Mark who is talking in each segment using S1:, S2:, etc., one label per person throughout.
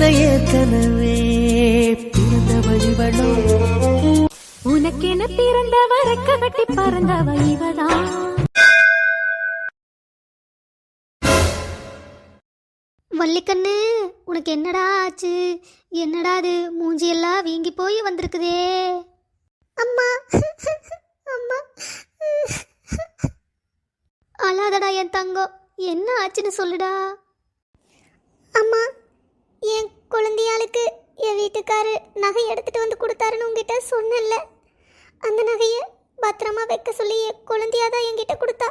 S1: என ஏற்கனவே பிறந்த வழிவளோ
S2: உனக்கென பிறந்தவ ரெக்க கட்டி பறந்தவ இவதான்
S3: வள்ளிக்கண்ணு உனக்கு என்னடா ஆச்சு? என்னடா அது மூஞ்சியெல்லாம் வீங்கி போய் வந்திருக்குதே. அம்மா. அம்மா. அழாதடா என் தங்கம். என்ன ஆச்சுன்னு சொல்லுடா. குழந்தையாளுக்கு என் வீட்டுக்காரு நகை எடுத்துட்டு வந்து கொடுத்தாருன்னு உங்ககிட்ட சொன்னேன்ல. அந்த நகையை பத்திரமா வைக்க சொல்லி குழந்தையாக தான் என்கிட்ட கொடுத்தா.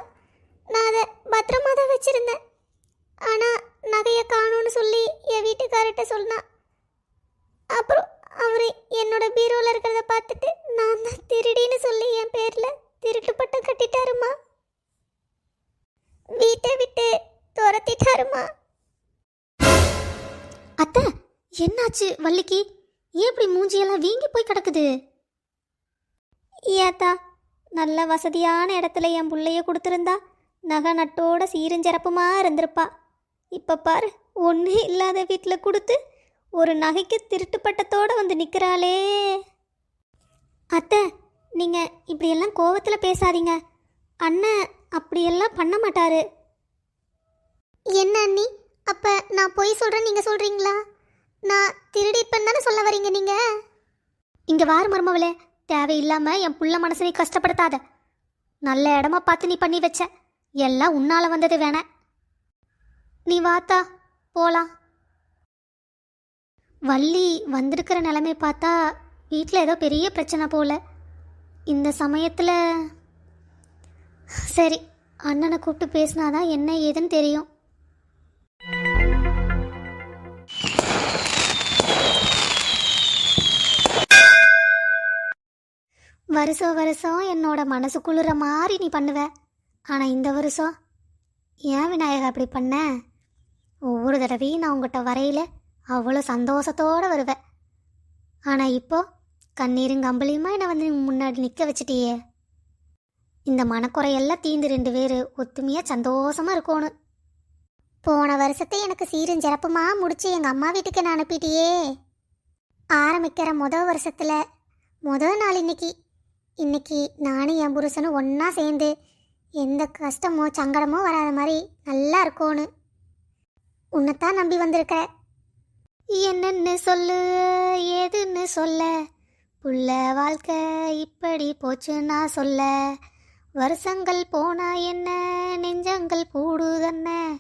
S3: நான் அதை பத்திரமா தான் வச்சிருந்தேன். என்னாச்சு வள்ளிக்கு? ஏன் இப்படி மூஞ்சியெல்லாம் வீங்கி போய் கிடக்குது? ஏத்தா நல்ல வசதியான இடத்துல என் புள்ளைய கொடுத்துருந்தா நகை நட்டோட சீரஞ்சிறப்புமா இருந்திருப்பா. இப்போ பாரு ஒன்றும் இல்லாத வீட்டில் கொடுத்து ஒரு நகைக்கு திருட்டுப்பட்டத்தோடு வந்து நிற்கிறாளே அத்தை நீங்கள் இப்படியெல்லாம் கோவத்தில் பேசாதீங்க. அண்ணன் அப்படியெல்லாம் பண்ண மாட்டாரு. என்ன அண்ணி? அப்போ நான் பொய் சொல்கிறேன் நீங்கள் சொல்கிறீங்களா நான் திருடிப்பேன் தானே சொல்ல வரீங்க நீங்கள் இங்கே வார மருமவளே தேவையில்லாமல் என் புள்ள மனசை நீ கஷ்டப்படுத்தாத. நல்ல இடமா பார்த்து நீ பண்ணி வச்ச. எல்லாம் உன்னால வந்தது வேணாம் நீ வாத்தா போலாம். வள்ளி வந்திருக்கிற நிலைமை பார்த்தா வீட்டில் ஏதோ பெரிய பிரச்சனை போல. இந்த சமயத்தில் சரி அண்ணனை கூப்பிட்டு பேசினாதான் என்ன ஏதுன்னு தெரியும். வருஷம் வருஷம் என்னோட மனசு குளிர மாதிரி நீ பண்ணுவ. ஆனால் இந்த வருஷம்? ஏன் விநாயகர் அப்படி பண்ண? ஒவ்வொரு தடவையும் நான் உங்கள்கிட்ட வரையில அவ்வளோ சந்தோஷத்தோடு வருவேன் ஆனால் இப்போ கண்ணீரும் கம்பளியுமா என்னை வந்து நீ முன்னாடி நிற்க வச்சிட்டியே? இந்த மனக்குறையெல்லாம் தீந்து ரெண்டு பேர் ஒத்துமையாக சந்தோஷமாக இருக்கணும். போன வருஷத்தை எனக்கு சீரும் சிறப்புமா முடிச்சு எங்கள் அம்மா வீட்டுக்கு நான் அனுப்பிட்டியே. ஆரம்பிக்கிற முதல் வருஷத்தில் முதல் நாள் இன்னைக்கு இன்னைக்கு நானும் என் புருஷனும் ஒன்றா சேர்ந்து எந்த கஷ்டமோ சங்கடமோ வராத மாதிரி நல்லா இருக்கணும் உன்னைத்தான் நம்பி வந்திருக்க. என்னன்னு சொல்லு ஏதுன்னு சொல்ல. புள்ள வாழ்க்கை இப்படி போச்சுன்னா சொல்ல. வருஷங்கள் போனா என்ன நெஞ்சங்கள் கூடுதன்ன.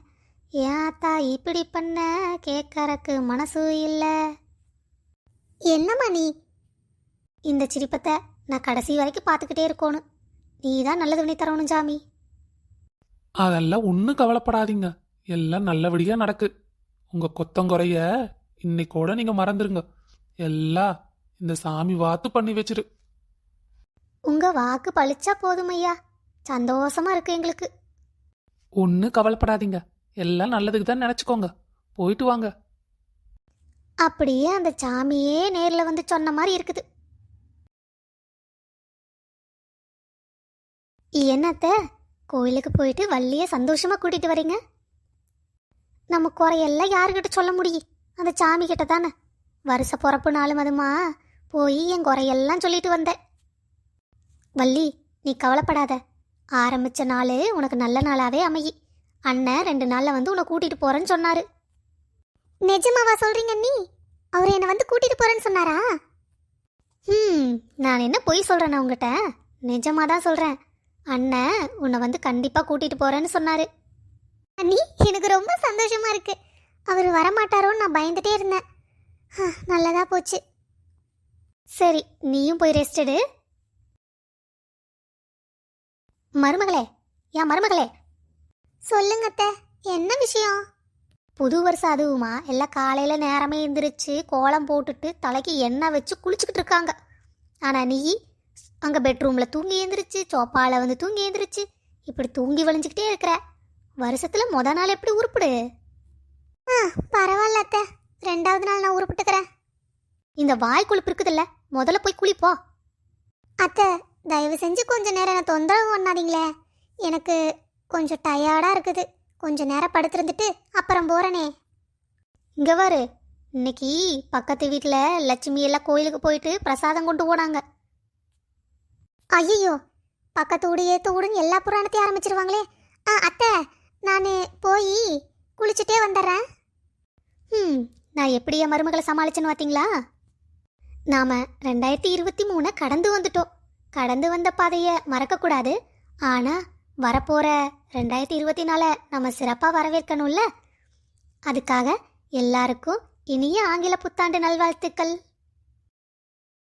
S3: ஏத்தா இப்படி பண்ண கேட்கறக்கு மனசு இல்லை. என்னம்மா நீ? இந்த சிரிப்பத்தை நான் கடைசி வரைக்கும் பார்த்துக்கிட்டே இருக்கணும் நீ தான் நல்லது பண்ணி தரணும் சாமி.
S4: அதெல்லாம் ஒன்றும் கவலைப்படாதீங்க. எல்லாம் நல்லபடியா நடக்கு. உங்க கொத்தங்குறைய இன்னைக்கோட நீங்க மறந்துருங்க. எல்லாம் இந்த சாமி வாத்து பண்ணி வச்சிரு.
S3: உங்க வாக்கு பழிச்சா போதும் ஐயா. சந்தோஷமா இருக்கு எங்களுக்கு.
S4: ஒன்றும் கவலைப்படாதீங்க. எல்லாம் நல்லதுக்கு தான் நினச்சிக்கோங்க. போயிட்டு வாங்க.
S3: அப்படியே அந்த சாமியே நேர்ல வந்து சொன்ன மாதிரி இருக்குது. என்னத்த? கோயிலுக்கு போயிட்டு வள்ளிய சந்தோஷமா கூட்டிட்டு வரீங்க? நம்ம குறையெல்லாம் யாருக்கிட்ட சொல்ல முடியும்? அந்த சாமி கிட்ட தானே? வருஷ பிறப்பு நாளும் அதுமா. போய் என் குறையெல்லாம் சொல்லிட்டு வந்தேன் வள்ளி நீ கவலைப்படாத. ஆரம்பிச்ச நாள் உனக்கு நல்ல நாளாவே அமையி. அண்ணன் ரெண்டு நாள்ல வந்து உன்னை கூட்டிட்டு போறேன்னு சொன்னாரு. நிஜமாவா சொல்றீங்க நீ? அவர் என்னை வந்து கூட்டிட்டு போறேன்னு சொன்னாரா? ம் நான் என்ன பொய் சொல்றேனா உங்ககிட்ட? நிஜமாக தான் சொல்றேன். அண்ணன் உன்னை வந்து கண்டிப்பாக கூட்டிகிட்டு போகிறேன்னு சொன்னார். அண்ணி எனக்கு ரொம்ப சந்தோஷமாக இருக்குது அவர் வரமாட்டாரோன்னு நான் பயந்துட்டே இருந்தேன். ஆ, போச்சு. சரி நீயும் போய் ரெஸ்ட் எடு. மருமகளே ஏன் மருமகளே. சொல்லுங்க அத்தை என்ன விஷயம்? புது வருஷம் அதுவுமா? எல்லாம் காலையில் நேரமே எந்திரிச்சு கோலம் போட்டுட்டு தலைக்கு எண்ணெய் வச்சு குளிச்சுக்கிட்டு இருக்காங்க. ஆனால் நீ அங்கே பெட்ரூமில் தூங்கி எந்திரிச்சு சோப்பாவில் வந்து தூங்கி எந்திரிச்சு இப்படி தூங்கி வளைஞ்சிக்கிட்டே இருக்கிற. வருஷத்தில் மொதல் நாள் எப்படி உருப்பிடு? ஆ பரவாயில்ல அத்தை. ரெண்டாவது நாள் நான் உருப்பிட்டுக்கிறேன். இந்த வாய் கொழுப்பு இருக்குதுல்ல முதல்ல போய் குளிப்போ. அத்தை தயவு செஞ்சு கொஞ்ச நேரம் என்ன தொந்தரவு பண்ணாதீங்களே. எனக்கு கொஞ்சம் டயர்டாக இருக்குது. கொஞ்ச நேரம் படுத்திருந்துட்டு அப்புறம் போகிறனே இங்கே வரு இன்னைக்கு பக்கத்து வீட்டில் லட்சுமி எல்லாம் கோயிலுக்கு போயிட்டு பிரசாதம் கொண்டு போனாங்க. ஐயோ பக்கத்து வீடு ஏத்த எல்லா புராணத்தையும் ஆரம்பிச்சிருவாங்களே. ஆ அத்தை நான் போய் குளிச்சுட்டே வந்துடுறேன். ம் நான் எப்படி என் மருமகளை சமாளிச்சேன்னு பார்த்தீங்களா நாம் ரெண்டாயிரத்தி இருபத்தி மூணை கடந்து வந்துட்டோம். கடந்து வந்த பாதையை மறக்கக்கூடாது. ஆனால் வரப்போகிற ரெண்டாயிரத்தி இருபத்தி நாலை நம்ம சிறப்பாக வரவேற்கணும்ல? அதுக்காக எல்லாருக்கும் இனிய ஆங்கில புத்தாண்டு நல்வாழ்த்துக்கள்.